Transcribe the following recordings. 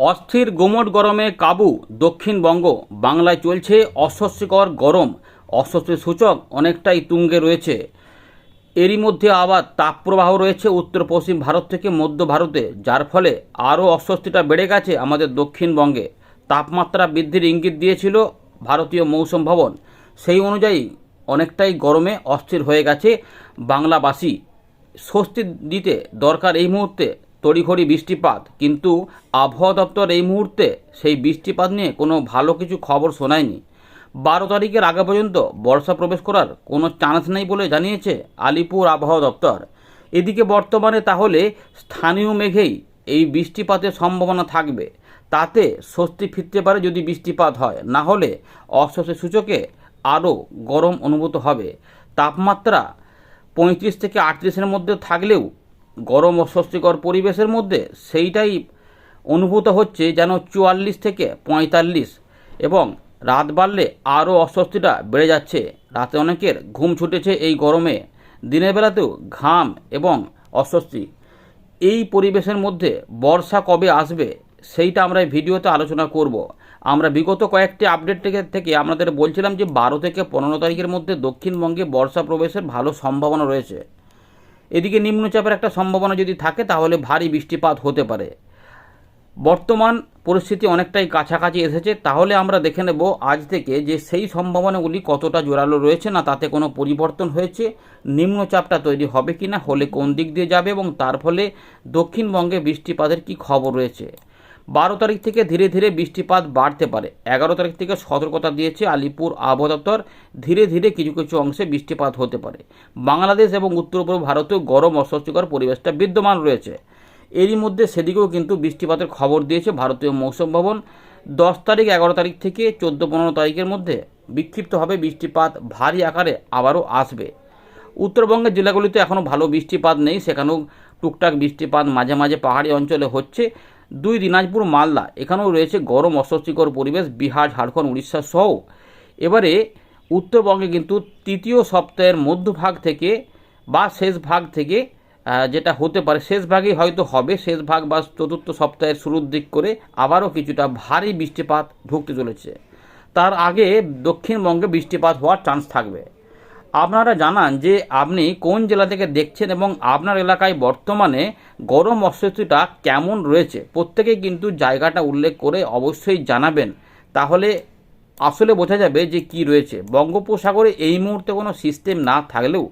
অস্থির গোমট গরমে কাবু দক্ষিণবঙ্গ বাংলায় চলছে অস্বস্তিকর গরম। অস্বস্তির সূচক অনেকটাই তুঙ্গে রয়েছে। এরই মধ্যে আবার তাপপ্রবাহ রয়েছে উত্তর পশ্চিম ভারত থেকে মধ্য ভারতে, যার ফলে আরও অস্বস্তিটা বেড়ে গেছে আমাদের দক্ষিণবঙ্গে তাপমাত্রা বৃদ্ধির ইঙ্গিত দিয়েছিল ভারতীয় মৌসুম ভবন। সেই অনুযায়ী অনেকটাই গরমে অস্থির হয়ে গেছে বাংলাবাসী। স্বস্তি দিতে দরকার এই মুহূর্তে তড়িঘড়ি বৃষ্টিপাত, কিন্তু আবহাওয়া দপ্তর এই মুহূর্তে সেই বৃষ্টিপাত নিয়ে কোনো ভালো কিছু খবর শোনায়নি। বারো তারিখের আগে পর্যন্ত বর্ষা প্রবেশ করার কোনো চান্স নেই বলে জানিয়েছে আলিপুর আবহাওয়া দপ্তর। এদিকে বর্তমানে তাহলে স্থানীয় মেঘেই এই বৃষ্টিপাতের সম্ভাবনা থাকবে। তাতে স্বস্তি ফিরতে পারে যদি বৃষ্টিপাত হয়। না হলে অস্বস্তি সূচকে আরও গরম অনুভূত হবে। তাপমাত্রা পঁয়ত্রিশ থেকে আটত্রিশের মধ্যে থাকলেও গরম অস্বস্তিকর পরিবেশের মধ্যে সেইটাই অনুভূত হচ্ছে যেন চুয়াল্লিশ থেকে পঁয়তাল্লিশ এবং রাত বাড়লে আরও অস্বস্তিটা বেড়ে যাচ্ছে। রাতে অনেকের ঘুম ছুটেছে এই গরমে। দিনের বেলাতেও ঘাম এবং অস্বস্তি। এই পরিবেশের মধ্যে বর্ষা কবে আসবে সেইটা আমরা এই ভিডিওতে আলোচনা করব। আমরা বিগত কয়েকটি আপডেট থেকে থেকে আপনাদের বলছিলাম যে বারো থেকে পনেরো তারিখের মধ্যে দক্ষিণবঙ্গে বর্ষা প্রবেশের ভালো সম্ভাবনা রয়েছে। এদিকে নিম্নচাপের একটা সম্ভাবনা যদি থাকে, তাহলে ভারী বৃষ্টিপাত হতে পারে। বর্তমান পরিস্থিতি অনেকটাই কাছাকাছি এসেছে, তাহলে আমরা দেখে নেব আজ থেকে যে সেই সম্ভাবনাগুলি কতটা জোরালো রয়েছে না তাতে কোনো পরিবর্তন হয়েছে, নিম্নচাপটা তৈরি হবে কি না হলে কোন দিক দিয়ে যাবে এবং তার ফলে দক্ষিণবঙ্গে বৃষ্টিপাতের কি খবর রয়েছে। বারো তারিখ থেকে ধীরে ধীরে বৃষ্টিপাত বাড়তে পারে। এগারো তারিখ থেকে সতর্কতা দিয়েছে আলিপুর আবহাওয়া দপ্তর। ধীরে ধীরে কিছু কিছু অংশে বৃষ্টিপাত হতে পারে। বাংলাদেশ এবং উত্তর পূর্ব ভারতেও গরম অস্বস্তিকর পরিবেশটা বিদ্যমান রয়েছে। এরই মধ্যে সেদিকেও কিন্তু বৃষ্টিপাতের খবর দিয়েছে ভারতীয় মৌসুম ভবন। দশ তারিখ, এগারো তারিখ থেকে চোদ্দ, পনেরো তারিখের মধ্যে বিক্ষিপ্তভাবে বৃষ্টিপাত ভারী আকারে আবারও আসবে। উত্তরবঙ্গের জেলাগুলিতে এখনও ভালো বৃষ্টিপাত নেই। সেখানেও টুকটাক বৃষ্টিপাত মাঝে মাঝে পাহাড়ি অঞ্চলে হচ্ছে। দুই দিনাজপুর মালদা, এখানেও রয়েছে গরম অস্বস্তিকর পরিবেশ, বিহার, ঝাড়খণ্ড, উড়িষ্যা সহ। এবারে উত্তরবঙ্গে কিন্তু তৃতীয় সপ্তাহের মধ্যভাগ থেকে বা শেষ ভাগ থেকে যেটা হতে পারে, শেষ ভাগেই হয়তো হবে, শেষ ভাগ বা চতুর্থ সপ্তাহের শুরুর দিক করে আবারও কিছুটা ভারী বৃষ্টিপাত ঢুকতে চলেছে। তার আগে দক্ষিণবঙ্গে বৃষ্টিপাত হওয়ার চান্স থাকবে। আপনারা জানান যে আপনি কোন জেলা থেকে দেখছেন এবং আপনার এলাকায় বর্তমানে গরম অস্বস্তিটা কেমন রয়েছে? প্রত্যেকেই কিন্তু জায়গাটা উল্লেখ করে অবশ্যই জানাবেন। তাহলে আসলে বোঝা যাবে যে কি রয়েছে। বঙ্গোপসাগরে এই মুহূর্তে কোনো সিস্টেম না থাকলেও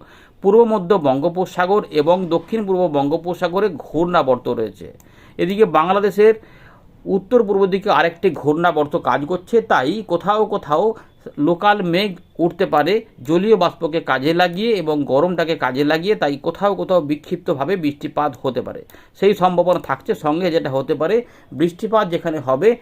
পূর্ব মধ্য বঙ্গোপসাগর এবং দক্ষিণ পূর্ব বঙ্গোপসাগরে ঘূর্ণাবর্ত রয়েছে। এদিকে বাংলাদেশের উত্তর পূর্ব দিকে আরেকটি ঘূর্ণাবর্ত কাজ করছে, তাই কোথাও কোথাও লোকাল মেঘ উঠতে পারে। জলীয় বাষ্পকে কাজে লাগিয়ে এবং গরমটাকে কাজে লাগিয়ে তাই কোথাও কোথাও বিক্ষিপ্তভাবে বৃষ্টিপাত হতে পারে। সেই সম্ভাবনা থাকছে। সঙ্গে যেটা হতে পারে, বৃষ্টিপাত যেখানে হবে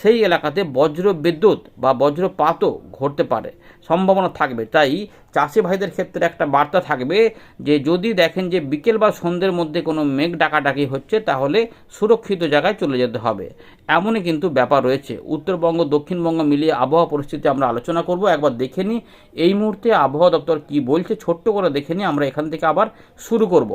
সেই এলাকাতে বজ্র বিদ্যুৎ বা বজ্রপাতও ঘটতে পারে, সম্ভাবনা থাকবে। তাই চাষি ভাইদের ক্ষেত্রে একটা বার্তা থাকবে যে, যদি দেখেন যে বিকেল বা সন্ধ্যের মধ্যে কোনো মেঘ ডাকাডাকি হচ্ছে, তাহলে সুরক্ষিত জায়গায় চলে যেতে হবে। এমনই কিন্তু ব্যাপার রয়েছে। উত্তরবঙ্গ, দক্ষিণবঙ্গ মিলিয়ে আবহাওয়া পরিস্থিতি আমরা আলোচনা করব। একবার দেখে নিই এই মুহূর্তে আবহাওয়া দপ্তর কি বলছে, ছোট্ট করে দেখে নিই। আমরা এখান থেকে আবার শুরু করব।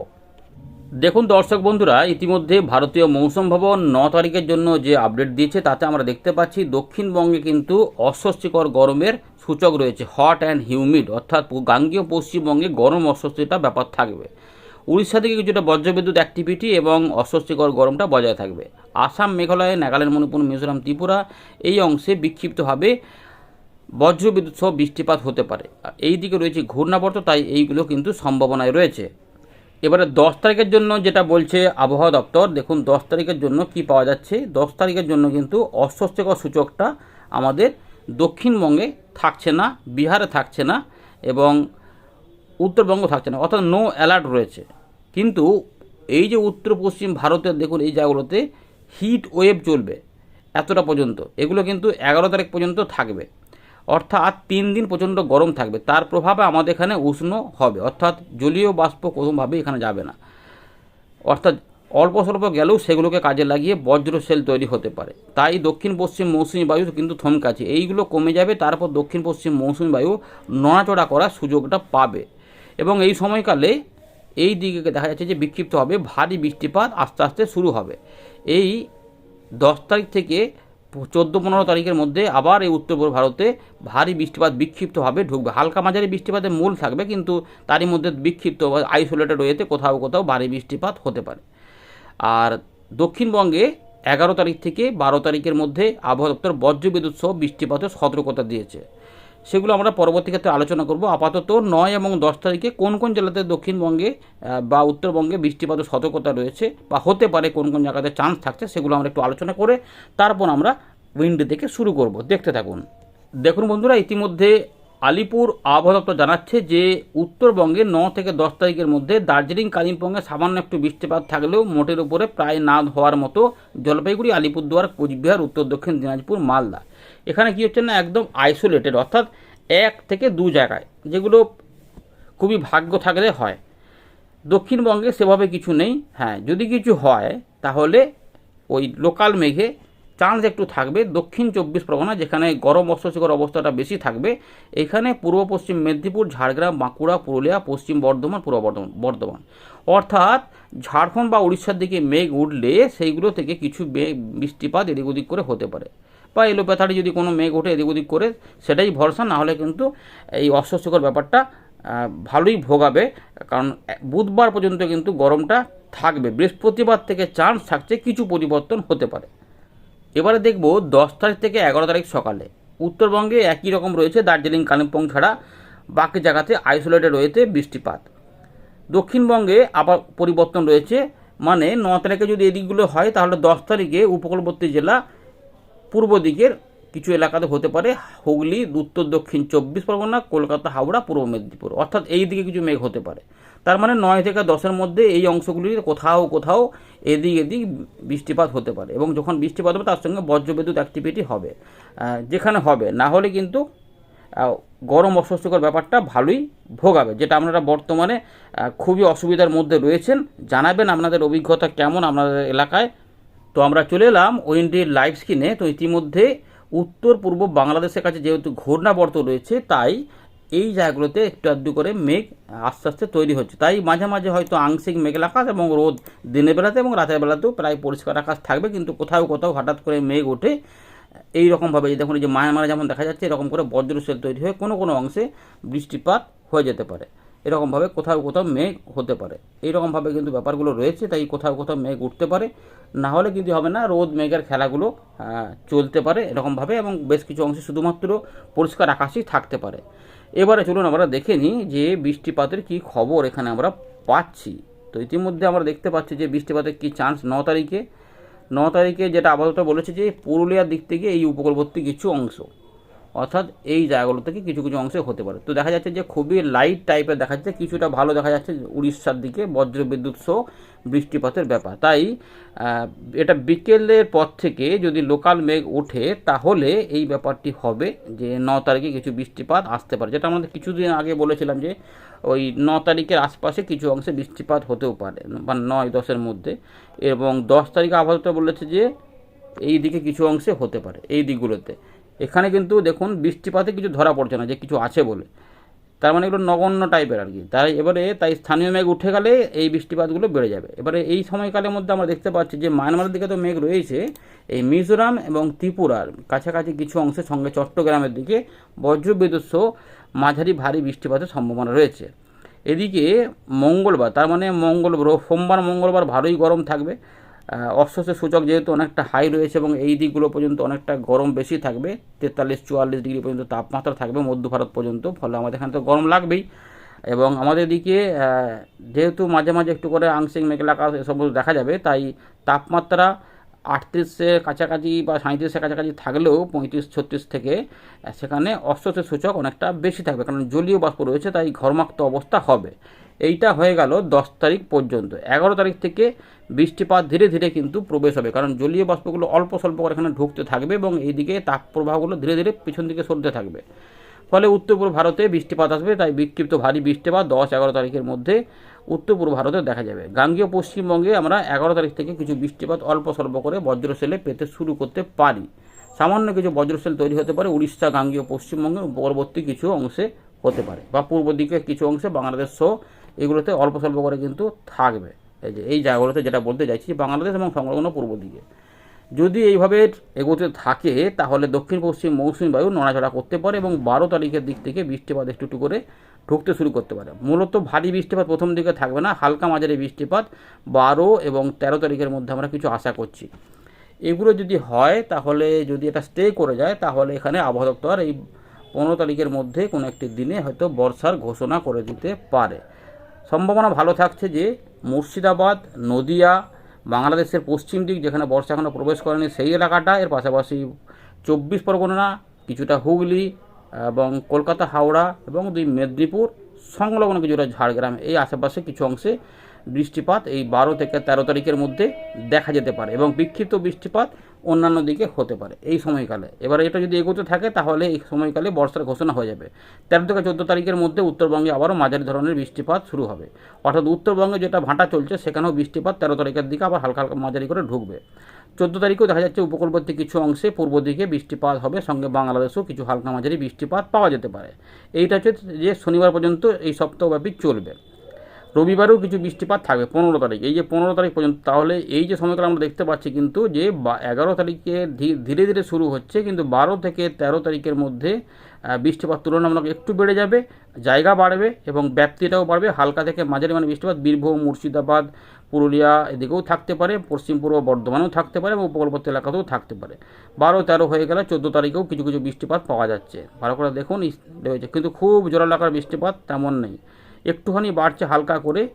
দেখুন দর্শক বন্ধুরা, ইতিমধ্যে ভারতীয় মৌসুম ভবন ন তারিখের জন্য যে আপডেট দিয়েছে, তাতে আমরা দেখতে পাচ্ছি দক্ষিণবঙ্গে কিন্তু অস্বস্তিকর গরমের সূচক রয়েছে হট অ্যান্ড হিউমিড অর্থাৎ গাঙ্গীয় পশ্চিমবঙ্গে গরম অস্বস্তিটা ব্যাপার থাকবে। উড়িষ্যা থেকে কিছুটা বজ্রবিদ্যুৎ অ্যাক্টিভিটি এবং অস্বস্তিকর গরমটা বজায় থাকবে। আসাম, মেঘালয়, নাগাল্যান্ড, মণিপুর, মিজোরাম, ত্রিপুরা এই অংশে বিক্ষিপ্তভাবে বজ্রবিদ্যুৎ সহ বৃষ্টিপাত হতে পারে। এই দিকে রয়েছে ঘূর্ণাবর্ত, তাই এইগুলো কিন্তু সম্ভাবনায় রয়েছে। এবারে দশ তারিখের জন্য যেটা বলছে আবহাওয়া দপ্তর, দেখুন দশ তারিখের জন্য কি পাওয়া যাচ্ছে। দশ তারিখের জন্য কিন্তু অস্বস্তিকর সূচকটা আমাদের দক্ষিণবঙ্গে থাকছে না, বিহারে থাকছে না এবং উত্তরবঙ্গ থাকছে না, অর্থাৎ নো অ্যালার্ট রয়েছে। কিন্তু এই যে উত্তর পশ্চিম ভারতের দেখুন এই জায়গাগুলোতে হিট ওয়েভ চলবে এতটা পর্যন্ত, এগুলো কিন্তু এগারো তারিখ পর্যন্ত থাকবে। অর্থাৎ তিন দিন প্রচণ্ড গরম থাকবে। তার প্রভাবে আমাদের এখানে উষ্ণ হবে। অর্থাৎ জলীয় বাষ্প কোনোভাবে এখানে যাবে না। অর্থাৎ অল্প স্বল্প গেলেও সেগুলোকে কাজে লাগিয়ে বজ্র সেল তৈরি হতে পারে। তাই দক্ষিণ পশ্চিম মৌসুমি বায়ু কিন্তু থমকাছে এইগুলো কমে যাবে, তারপর দক্ষিণ পশ্চিম মৌসুমি বায়ু নড়াচড়া করার সুযোগটা পাবে। এবং এই সময়কালে এই দিকে দেখা যাচ্ছে যে বিক্ষিপ্ত হবে, ভারী বৃষ্টিপাত আস্তে আস্তে শুরু হবে। এই দশ তারিখ থেকে চোদ্দ পনেরো তারিখের মধ্যে আবার এই উত্তর পূর্ব ভারতে ভারী বৃষ্টিপাত বিক্ষিপ্তভাবে ঢুকবে। হালকা মাঝারি বৃষ্টিপাতের মূল থাকবে, কিন্তু তারই মধ্যে বিক্ষিপ্ত আইসোলেটেড ওয়েতে কোথাও কোথাও ভারী বৃষ্টিপাত হতে পারে। আর দক্ষিণবঙ্গে এগারো তারিখ থেকে বারো তারিখের মধ্যে আবহাওয়া দপ্তর বজ্রবিদ্যুৎ সহ বৃষ্টিপাতের সতর্কতা দিয়েছে। সেগুলো আমরা পরবর্তী ক্ষেত্রে আলোচনা করব। আপাতত নয় এবং দশ তারিখে কোন কোন জেলাতে দক্ষিণবঙ্গে বা উত্তরবঙ্গে বৃষ্টিপাতের সতর্কতা রয়েছে বা হতে পারে কোন কোন জায়গাতে চান্স থাকছে সেগুলো আমরা একটু আলোচনা করে তারপর আমরা উইন্ডো থেকে শুরু করব। দেখতে থাকুন। দেখুন বন্ধুরা, ইতিমধ্যে আলিপুর আবহাওয়া দপ্তর জানাচ্ছে যে উত্তরবঙ্গে ন থেকে দশ তারিখের মধ্যে দার্জিলিং, কালিম্পংয়ে সামান্য একটু বৃষ্টিপাত থাকলেও মোটের উপরে প্রায় না হওয়ার মতো জলপাইগুড়ি, আলিপুরদুয়ার, কোচবিহার, উত্তর দক্ষিণ দিনাজপুর, মালদা। এখানে কী হচ্ছে না, একদম আইসোলেটেড অর্থাৎ এক থেকে দু জায়গায়, যেগুলো খুবই ভাগ্য থাকলে হয়। দক্ষিণবঙ্গে সেভাবে কিছু নেই। হ্যাঁ যদি কিছু হয়, তাহলে ওই লোকাল মেঘে চান্স একটু থাকবে। দক্ষিণ চব্বিশ পরগনা, যেখানে গরম অস্বস্তিকর অবস্থাটা বেশি থাকবে, এখানে পূর্ব পশ্চিম মেদিনীপুর, ঝাড়গ্রাম, বাঁকুড়া, পুরুলিয়া, পশ্চিম বর্ধমান, পূর্ব বর্ধমান বর্ধমান। অর্থাৎ ঝাড়খণ্ড বা উড়িষ্যার দিকে মেঘ উঠলে, সেইগুলো থেকে কিছু বৃষ্টিপাত এদিক ওদিক করে হতে পারে। বা এলোপ্যাথারি যদি কোনো মেঘ ওঠে এদিক ওদিক করে, সেটাই ভরসা, না হলে কিন্তু এই অস্বস্তিকর ব্যাপারটা ভালোই ভোগাবে। কারণ বুধবার পর্যন্ত কিন্তু গরমটা থাকবে। বৃহস্পতিবার থেকে চান্স থাকছে কিছু পরিবর্তন হতে পারে। এবারে দেখব দশ তারিখ থেকে এগারো তারিখ সকালে। উত্তরবঙ্গে একই রকম রয়েছে দার্জিলিং, কালিম্পং ছাড়া। বাকি জায়গাতে আইসোলেটেড রয়েছে বৃষ্টিপাত। দক্ষিণবঙ্গে আবার পরিবর্তন রয়েছে। মানে ন তারিখে যদি এদিকগুলো হয়, তাহলে দশ তারিখে উপকূলবর্তী জেলা পূর্ব দিকের কিছু এলাকাতে হতে পারে, হুগলি, উত্তর দক্ষিণ চব্বিশ পরগনা, কলকাতা, হাওড়া, পূর্ব মেদিনীপুর। অর্থাৎ এই দিকে কিছু মেঘ হতে পারে। তার মানে নয় থেকে দশের মধ্যে এই অংশগুলির কোথাও কোথাও এদিক এদিক বৃষ্টিপাত হতে পারে এবং যখন বৃষ্টিপাত হবে, তার সঙ্গে বজ্রবিদ্যুৎ অ্যাক্টিভিটি হবে। যেখানে হবে। না হলে কিন্তু গরম অস্বস্তিকর ব্যাপারটা ভালোই ভোগাবে, যেটা আপনারা বর্তমানে খুবই অসুবিধার মধ্যে রয়েছেন। জানাবেন আপনাদের অভিজ্ঞতা কেমন আপনাদের এলাকায়। তো আমরা চলে এলাম ওয়েন্ডির লাইভ স্ক্রিনে। তো ইতিমধ্যে উত্তর পূর্ব বাংলাদেশের কাছে যেহেতু ঘূর্ণাবর্ত রয়েছে, তাই এই জায়গাগুলোতে একটু আধটু করে মেঘ আস্তে আস্তে তৈরি হচ্ছে। তাই মাঝে মাঝে হয়তো আংশিক মেঘলা আকাশ এবং রোদ দিনের বেলাতে এবং রাতের বেলাতেও প্রায় পরিষ্কার আকাশ থাকবে, কিন্তু কোথাও কোথাও হঠাৎ করে মেঘ ওঠে। এই রকমভাবে দেখুন, এই যে মায়ানমারে যেমন দেখা যাচ্ছে, এরকম করে বজ্রশেল তৈরি হয়ে কোনো কোনো অংশে বৃষ্টিপাত হয়ে যেতে পারে। এরকমভাবে কোথাও কোথাও মেঘ হতে পারে। এইরকমভাবে কিন্তু ব্যাপারগুলো রয়েছে, তাই কোথাও কোথাও মেঘ উঠতে পারে। না হলে কিন্তু হবে না, রোদ মেঘের খেলাগুলো চলতে পারে এরকমভাবে এবং বেশ কিছু অংশে শুধুমাত্র পরিষ্কার আকাশই থাকতে পারে। এবারে চলুন আমরা দেখে নিই যে বৃষ্টিপাতের কি খবর এখানে আমরা পাচ্ছি। তো ইতিমধ্যে আমরা দেখতে পাচ্ছি যে বৃষ্টিপাতের কি চান্স ন তারিখে। ন তারিখে যেটা আপাতত বলেছে যে পুরুলিয়ার দিক থেকে এই উপকূলবর্তী কিছু অংশ। অর্থাৎ এই জায়গাগুলো থেকে কিছু কিছু অংশে হতে পারে। তো দেখা যাচ্ছে যে খুবই লাইট টাইপের দেখা যাচ্ছে, কিছুটা ভালো দেখা যাচ্ছে উড়িষ্যার দিকে বজ্র বিদ্যুৎ সহ বৃষ্টিপাতের ব্যাপার। তাই এটা বিকেলের পর থেকে যদি লোকাল মেঘ ওঠে, তাহলে এই ব্যাপারটি হবে যে ন তারিখে কিছু বৃষ্টিপাত আসতে পারে। যেটা আমাদের কিছুদিন আগে বলেছিলাম যে, ওই ন তারিখের আশপাশে কিছু অংশে বৃষ্টিপাত হতেও পারে, বা নয় দশের মধ্যে। এবং দশ তারিখে আপাতত বলেছে যে, এই দিকে কিছু অংশে হতে পারে, এই দিকগুলোতে। এখানে কিন্তু দেখুন বৃষ্টিপাতে কিছু ধরা পড়ছে না, যে কিছু আছে বলে। তার মানে এগুলো নগণ্য টাইপের আর কি। তাই এবারে তাই স্থানীয় মেঘ উঠে গেলে এই বৃষ্টিপাতগুলো বেড়ে যাবে। এবারে এই সময়কালের মধ্যে আমরা দেখতে পাচ্ছি যে মায়ানমারের দিকে তো মেঘ রয়েছে, এই মিজোরাম এবং ত্রিপুরার কাছাকাছি কিছু অংশের সঙ্গে চট্টগ্রামের দিকে বজ্রবিদ্যুৎ সহ মাঝারি ভারী বৃষ্টিপাতের সম্ভাবনা রয়েছে। এদিকে মঙ্গলবার, তার মানে মঙ্গল সোমবার, মঙ্গলবার ভালোই গরম থাকবে। আহ, অস্বস্তির সূচক যেহেতু অনেকটা হাই রয়েছে এবং এই দিকগুলো পর্যন্ত অনেকটা গরম বেশি থাকবে তেতাল্লিশ চুয়াল্লিশ ডিগ্রি পর্যন্ত তাপমাত্রা থাকবে মধ্য ভারত পর্যন্ত ফলে আমাদের এখানে তো গরম লাগবেই। এবং আমাদের দিকে যেহেতু মাঝে মাঝে একটু করে আংশিক মেঘলা আকাশ এসব দেখা যাবে তাই তাপমাত্রা আটত্রিশের কাছাকাছি বা সাঁত্রিশের কাছাকাছি থাকলেও পঁয়ত্রিশ, ছত্রিশ থেকে সেখানে অস্বস্তির সূচক অনেকটা বেশি থাকবে। কারণ জলীয় বাষ্প রয়েছে, তাই ঘর্মাক্ত অবস্থা হবে। এইটা হয়ে গেল দশ তারিখ পর্যন্ত। এগারো তারিখ থেকে বৃষ্টিপাত ধীরে ধীরে কিন্তু প্রবেশ হবে। কারণ জলীয় বাষ্পগুলো অল্প স্বল্প করে এখানে ঢুকতে থাকবে এবং এইদিকে তাপ প্রবাহগুলো ধীরে ধীরে পিছন দিকে সরতে থাকবে। ফলে উত্তর পূর্ব ভারতে বৃষ্টিপাত আসবে, তাই বিক্ষিপ্ত ভারী বৃষ্টিপাত দশ এগারো তারিখের মধ্যে উত্তর পূর্ব ভারতে দেখা যাবে। গাঙ্গীয় পশ্চিমবঙ্গে আমরা এগারো তারিখ থেকে কিছু বৃষ্টিপাত অল্প স্বল্প করে বজ্রশেলে পেতে শুরু করতে পারি। সামান্য কিছু বজ্রশেল তৈরি হতে পারে উড়িষ্যা, গাঙ্গীয় পশ্চিমবঙ্গের পরবর্তী কিছু অংশে হতে পারে বা পূর্ব দিকে কিছু অংশে বাংলাদেশ সহ এগুলোতে অল্প স্বল্প করে কিন্তু থাকবে। এই যে এই জায়গাগুলোতে যেটা বলতে চাইছি, বাংলাদেশ এবং সংলগ্ন পূর্ব দিকে। যদি এইভাবে এগোতে থাকে, তাহলে দক্ষিণ পশ্চিম মৌসুমী বায়ু নড়াচড়া করতে পারে এবং বারো তারিখের দিক থেকে বৃষ্টিপাত একটু একটু করে ঢুকতে শুরু করতে পারে। মূলত ভারী বৃষ্টিপাত প্রথম দিকে থাকবে না, হালকা মাঝারি বৃষ্টিপাত বারো এবং তেরো তারিখের মধ্যে আমরা কিছু আশা করছি। এগুলো যদি হয়, তাহলে যদি এটা স্টে করে যায়, তাহলে এখানে আবহাওয়া দপ্তর এই পনেরো তারিখের মধ্যে কোনো একটি দিনে হয়তো বর্ষার ঘোষণা করে দিতে পারে। সম্ভাবনা ভালো থাকছে যে মুর্শিদাবাদ, নদিয়া বাংলাদেশের পশ্চিম দিক যেখানে বর্ষা এখনও প্রবেশ করেনি, সেই এলাকাটা, এর পাশাপাশি চব্বিশ পরগনা, কিছুটা হুগলি এবং কলকাতা, হাওড়া এবং দুই মেদিনীপুর, সংলগ্ন কিছুটা ঝাড়গ্রাম, এই আশেপাশে কিছু অংশে বৃষ্টিপাত এই বারো থেকে তেরো তারিখের মধ্যে দেখা যেতে পারে এবং বিক্ষিপ্ত বৃষ্টিপাত অন্যান্য দিকে হতে পারে এই সময়কালে। এবার এটা যদি এগোতে থাকে, তাহলে এই সময়কালে বর্ষার ঘোষণা হয়ে যাবে। তেরো থেকে চোদ্দ তারিখের মধ্যে উত্তরবঙ্গে আবারও মাঝারি ধরনের বৃষ্টিপাত শুরু হবে। অর্থাৎ উত্তরবঙ্গে যেটা ভাঁটা চলছে, সেখানেও বৃষ্টিপাত তেরো তারিখের দিকে আবার হালকা হালকা মাঝারি করে ঢুকবে। চোদ্দ তারিখেও দেখা যাচ্ছে উপকূলবর্তী কিছু অংশে পূর্ব দিকে বৃষ্টিপাত হবে, সঙ্গে বাংলাদেশেও কিছু হালকা মাঝারি বৃষ্টিপাত পাওয়া যেতে পারে। এইটা হচ্ছে যে শনিবার পর্যন্ত এই সপ্তাহব্যাপী চলবে। রবিবারেও কিছু বৃষ্টিপাত থাকবে, পনেরো তারিখ। এই যে পনেরো তারিখ পর্যন্ত, তাহলে এই যে সময়কাল আমরা দেখতে পাচ্ছি কিন্তু যে এগারো তারিখে ধীরে ধীরে শুরু হচ্ছে, কিন্তু বারো থেকে তেরো তারিখের মধ্যে বৃষ্টিপাত তুলনামূলক একটু বেড়ে যাবে, জায়গা বাড়বে এবং ব্যাপ্তিটাও বাড়বে। হালকা থেকে মাঝারি মানে বৃষ্টিপাত বীরভূম, মুর্শিদাবাদ, পুরুলিয়া এদিকেও থাকতে পারে, পশ্চিম পূর্ব বর্ধমানেও থাকতে পারে এবং উপকূলবর্তী এলাকাতেও থাকতে পারে। বারো তেরো হয়ে গেলে চোদ্দ তারিখেও কিছু কিছু বৃষ্টিপাত পাওয়া যাচ্ছে। ভালো করে দেখুন কিন্তু খুব জোরালাকার বৃষ্টিপাত তেমন নেই। একটুখানি বাড়ছে হালকা করে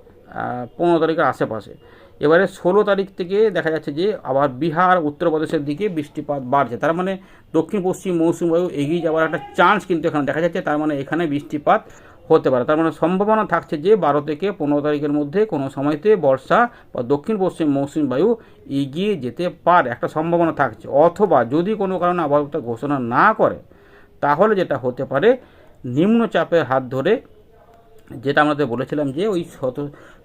পনেরো তারিখের আশেপাশে। এবারে ষোলো তারিখ থেকে দেখা যাচ্ছে যে আবার বিহার, উত্তরপ্রদেশের দিকে বৃষ্টিপাত বাড়ছে। তার মানে দক্ষিণ, পশ্চিম মৌসুম বায়ু এগিয়ে যাওয়ার একটা চান্স কিন্তু এখানে দেখা যাচ্ছে। তার মানে এখানে বৃষ্টিপাত হতে পারে। তার মানে সম্ভাবনা থাকছে যে বারো থেকে পনেরো তারিখের মধ্যে কোনো সময়তে বর্ষা বা দক্ষিণ, পশ্চিম মৌসুমী বায়ু এগিয়ে যেতে পারে। একটা সম্ভাবনা থাকছে। অথবা যদি কোনো কারণে আবহাওয়া ঘোষণা না করে, তাহলে যেটা হতে পারে, নিম্নচাপের হাত ধরে যেটা আমাদের বলেছিলাম যে ওই সত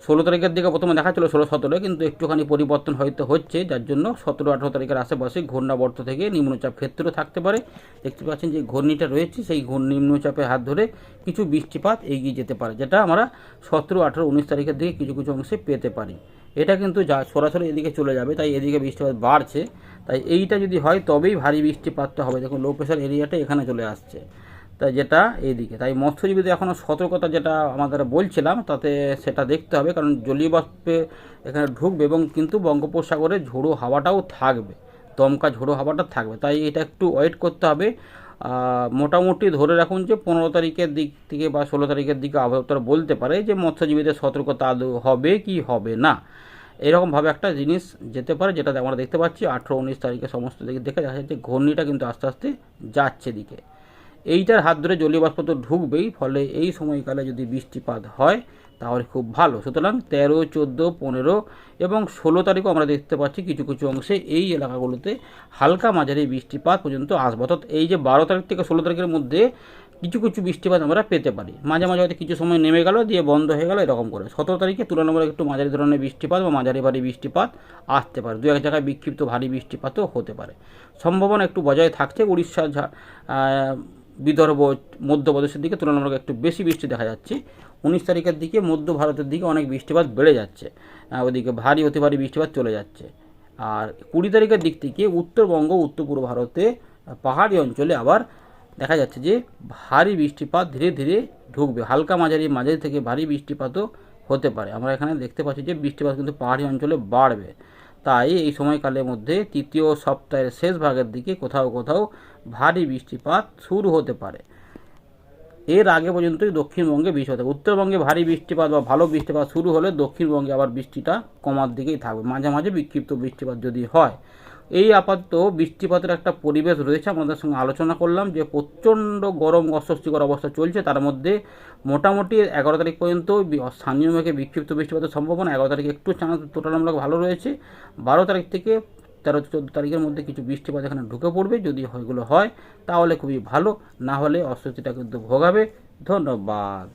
ষোলো তারিখের দিকে প্রথমে দেখা ছিল ষোলো, সতেরো, কিন্তু একটুখানি পরিবর্তন হয়তো হচ্ছে, যার জন্য সতেরো, আঠেরো তারিখের আশেপাশে ঘূর্ণাবর্ত থেকে নিম্নচাপ ক্ষেত্র থাকতে পারে। দেখতে পাচ্ছেন যে ঘূর্ণিটা রয়েছে, সেই ঘূর্ণ, নিম্নচাপের হাত ধরে কিছু বৃষ্টিপাত এগিয়ে যেতে পারে, যেটা আমরা সতেরো, আঠেরো, উনিশ তারিখের দিকে কিছু কিছু অংশে পেতে পারি। এটা কিন্তু যা সরাসরি এদিকে চলে যাবে, তাই এদিকে বৃষ্টিপাত বাড়ছে। তাই এইটা যদি হয়, তবেই ভারী বৃষ্টিপাতটা হবে। দেখুন লো প্রেশার এরিয়াটা এখানে চলে আসছে। তাই যেটা এইদিকে। তাই মৎস্যজীবীদের এখনও সতর্কতা যেটা আমাদের বলছিলাম, তাতে সেটা দেখতে হবে, কারণ জলীয় বাষ্পে এখানে ঢুকবে এবং কিন্তু বঙ্গোপসাগরে ঝোড়ো হাওয়াটাও থাকবে, দমকা ঝোড়ো হাওয়াটা থাকবে। তাই এটা একটু ওয়েট করতে হবে। মোটামুটি ধরে রাখুন যে পনেরো তারিখের দিক থেকে বা ষোলো তারিখের দিকে আবহাওয়া বলতে পারে যে মৎস্যজীবীদের সতর্কতা হবে কি হবে না। এরকমভাবে একটা জিনিস যেতে পারে, যেটা আমরা দেখতে পাচ্ছি, আঠেরো উনিশ তারিখে সমস্ত দিকে দেখা যাচ্ছে যে ঘূর্ণিটা কিন্তু আস্তে আস্তে যাচ্ছে দিকে এইটার হাত ধরে জলীয় বাষ্প তো ঢুকবেই, ফলে এই সময়কালে যদি বৃষ্টিপাত হয়, তাহলে খুব ভালো। সুতরাং তেরো, চোদ্দ, পনেরো এবং ষোলো তারিখও আমরা দেখতে পাচ্ছি কিছু কিছু অংশে এই এলাকাগুলোতে হালকা মাঝারি বৃষ্টিপাত পর্যন্ত আসবে। অর্থাৎ এই যে বারো তারিখ থেকে ষোলো তারিখের মধ্যে কিছু কিছু বৃষ্টিপাত আমরা পেতে পারি। মাঝে মাঝে হয়তো কিছু সময় নেমে গেল, দিয়ে বন্ধ হয়ে গেল, এরকম করে। সতেরো তারিখে তুলনামূলক একটু মাঝারি ধরনের বৃষ্টিপাত বা মাঝারি ভারী বৃষ্টিপাত আসতে পারে। দু এক জায়গায় বিক্ষিপ্ত ভারী বৃষ্টিপাতও হতে পারে। সম্ভাবনা একটু বজায় থাকছে। উড়িষ্যা বিদর্ভ মধ্যপ্রদেশের দিকে তুলনামূলক একটু বেশি বৃষ্টি দেখা যাচ্ছে। উনিশ তারিখের দিকে মধ্য ভারতের দিকে অনেক বৃষ্টিপাত বেড়ে যাচ্ছে। ওদিকে ভারী, অতি ভারী বৃষ্টিপাত চলে যাচ্ছে। আর কুড়ি তারিখের দিক থেকে উত্তরবঙ্গ উত্তর পূর্ব ভারতে পাহাড়ি অঞ্চলে আবার দেখা যাচ্ছে যে ভারী বৃষ্টিপাত ধীরে ধীরে ঢুকবে। হালকা মাঝারি মাঝারি থেকে ভারী বৃষ্টিপাতও হতে পারে। আমরা এখানে দেখতে পাচ্ছি যে বৃষ্টিপাত কিন্তু পাহাড়ি অঞ্চলে বাড়বে। তাই এই সময়কালের মধ্যে তৃতীয় সপ্তাহের শেষ ভাগের দিকে কোথাও কোথাও ভারী বৃষ্টিপাত শুরু হতে পারে। এর আগে পর্যন্তই দক্ষিণবঙ্গে বৃষ্টি হতে। উত্তরবঙ্গে ভারী বৃষ্টিপাত বা ভালো বৃষ্টিপাত শুরু হলে দক্ষিণবঙ্গে আবার বৃষ্টিটা কমার দিকেই থাকবে। মাঝে মাঝে বিক্ষিপ্ত বৃষ্টিপাত যদি হয় এই আপাতত বৃষ্টিপাতের একটা পরিবেশ রয়েছে আমাদের সঙ্গে আলোচনা করলাম যে প্রচণ্ড গরম, অস্বস্তিকর অবস্থা চলছে। তার মধ্যে মোটামুটি এগারো তারিখ পর্যন্ত স্থানীয় মেঘে বিক্ষিপ্ত বৃষ্টিপাতের সম্ভাবনা। এগারো তারিখে একটু চান্স তুলনামূলক ভালো রয়েছে। বারো তারিখ থেকে তেরো চোদ্দ তারিখের মধ্যে কিছু বৃষ্টিপাত এখানে ঢুকে পড়বে। যদি এগুলো হয়, তাহলে খুবই ভালো। না হলে অস্বস্তিটা কিন্তু ভোগাবে। ধন্যবাদ।